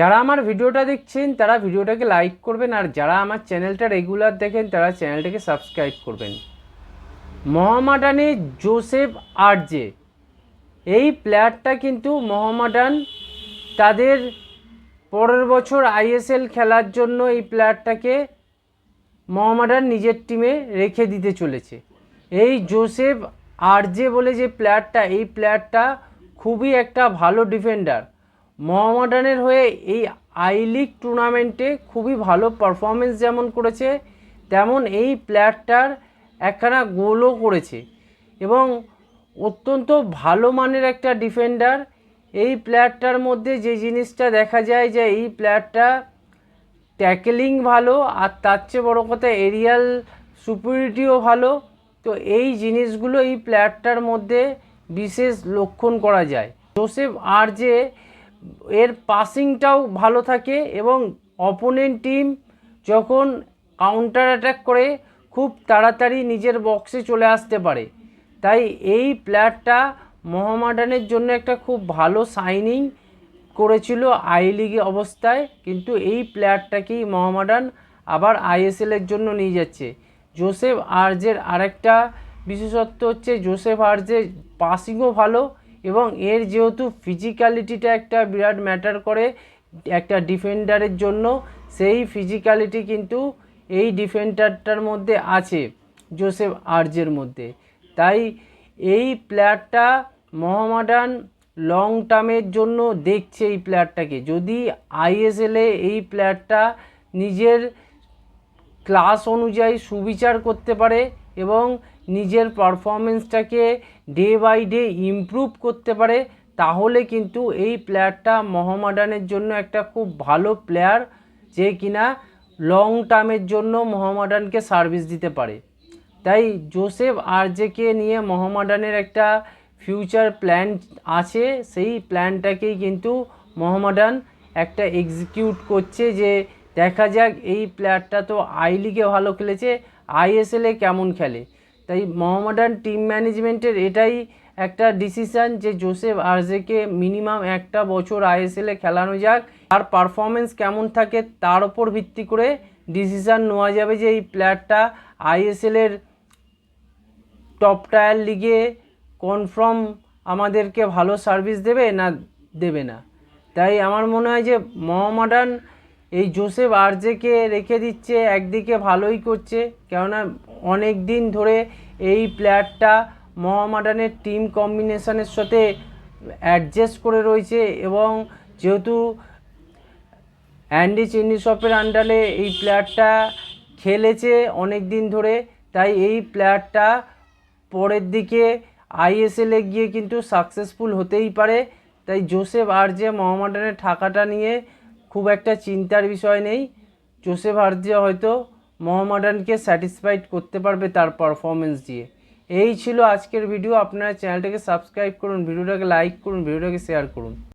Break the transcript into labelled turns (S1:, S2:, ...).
S1: যারা আমার ভিডিওটা দেখছেন, তারা ভিডিওটাকে লাইক করবেন আর যারা আমার চ্যানেলটা রেগুলার দেখেন, তারা চ্যানেলটাকে সাবস্ক্রাইব করবেন। মোহামেডানে জোসেফ আরজে এই প্লেয়ারটা কিন্তু মহামাডান তাদের পরের বছর আইএসএল খেলার জন্য এই প্লেয়ারটাকে মহামাডান নিজের টিমে রেখে দিতে চলেছে। এই জোসেফ আরজে বলে যে প্লেয়ারটা এই প্লেয়ারটা খুবই একটা ভালো ডিফেন্ডার মোহামেডানের হয়ে এই আই লিগ টুর্নামেন্টে খুবই ভালো পারফরমেন্স যেমন করেছে, তেমন এই প্লেয়ারটার একখানা গোলও করেছে। এবং অত্যন্ত ভালো মানের একটা ডিফেন্ডার। এই প্লেয়ারটার মধ্যে যে জিনিসটা দেখা যায় যে এই প্লেয়ারটা ট্যাকেলিং ভালো, আর তার চেয়ে বড়ো কথা এরিয়াল সুপিরিটিও ভালো। তো এই জিনিসগুলো এই প্লেয়ারটার মধ্যে বিশেষ লক্ষণ করা যায়। জোসেফ আর যে এর পাসিংটাও ভালো থাকে এবং অপোনেন্ট টিম যখন কাউন্টার অ্যাটাক করে, খুব তাড়াতাড়ি নিজের বক্সে চলে আসতে পারে। তাই এই প্লেয়ারটা মোহামেডানের জন্য একটা খুব ভালো সাইনিং করেছিল আই লিগে অবস্থায়, কিন্তু এই প্লেয়ারটাকেই মোহামেডান আবার আইএসএলের জন্য নিয়ে যাচ্ছে। জোসেফ আর্জের আরেকটা বিশেষত্ব হচ্ছে, জোসেফ আর্জের পাসিংও ভালো এবং এর যেহেতু ফিজিক্যালিটিটা একটা বিরাট ম্যাটার করে একটা ডিফেন্ডারের জন্য, সেই ফিজিক্যালিটি কিন্তু এই ডিফেন্ডারটার মধ্যে আছে জোসেফ আর্জের মধ্যে। তাই এই প্লেয়ারটা মোহামেডান লং টার্মের জন্য দেখছে এই প্লেয়ারটাকে যদি আইএসএলে এই প্লেয়ারটা নিজের ক্লাস অনুযায়ী সুবিচার করতে পারে এবং নিজের পারফরমেন্সটাকে ডে বাই ডে ইমপ্রুভ করতে পারে, তাহলে কিন্তু এই প্লেয়ারটা মোহামেডানের জন্য একটা খুব ভালো প্লেয়ার যে কিনা লং টার্মের জন্য মোহামেডানকে সার্ভিস দিতে পারে। তাই জোসেফ আরজেকে নিয়ে মোহামেডানের একটা ফিউচার প্ল্যান আছে, সেই প্ল্যানটাকেই কিন্তু মোহামেডান একটা এক্সিকিউট করছে যে দেখা যাক এই প্লেয়ারটা তো আই লিগে ভালো খেলেছে আইএসএলে কেমন খেলে? তাই মোহামেডান টিম ম্যানেজমেন্টের এটাই একটা ডিসিশান যে জোসেফ আরজেকে মিনিমাম একটা বছর আইএসএলে খেলানো যাক। আর পারফরমেন্স কেমন থাকে তার উপর ভিত্তি করে ডিসিশান নেওয়া যাবে যে এই প্লেয়ারটা আইএসএলের টপ টায়ার লিগে কনফার্ম আমাদেরকে ভালো সার্ভিস দেবে না দেবে না। তাই আমার মনে হয় যে মোহামেডান এই জোসেফ আরজেকে রেখে দিচ্ছে, একদিকে ভালোই করছে, কেননা অনেক দিন ধরে এই প্লেয়ারটা মোহামেডানের টিম কম্বিনেশনের সাথে অ্যাডজাস্ট করে রয়েছে এবং যেহেতু অ্যান্ডি চিন্নিসপের আন্ডারে এই প্লেয়ারটা খেলেছে অনেক দিন ধরে, তাই এই প্লেয়ারটা পরের দিকে আইএসএলে গিয়ে কিন্তু সাকসেসফুল হতেই পারে। তাই জোসেফ আর যে মোহামেডানের ঠাকাটা নিয়ে খুব একটা চিন্তার বিষয় নেই। জোসেফ হার্দিয়া হয়তো মোহামডানকে স্যাটিসফাইড করতে পারবে তার পারফরমেন্স দিয়ে। এই ছিল আজকের ভিডিও আপনারা চ্যানেলটাকে সাবস্ক্রাইব করুন ভিডিওটাকে লাইক করুন ভিডিওটাকে শেয়ার করুন।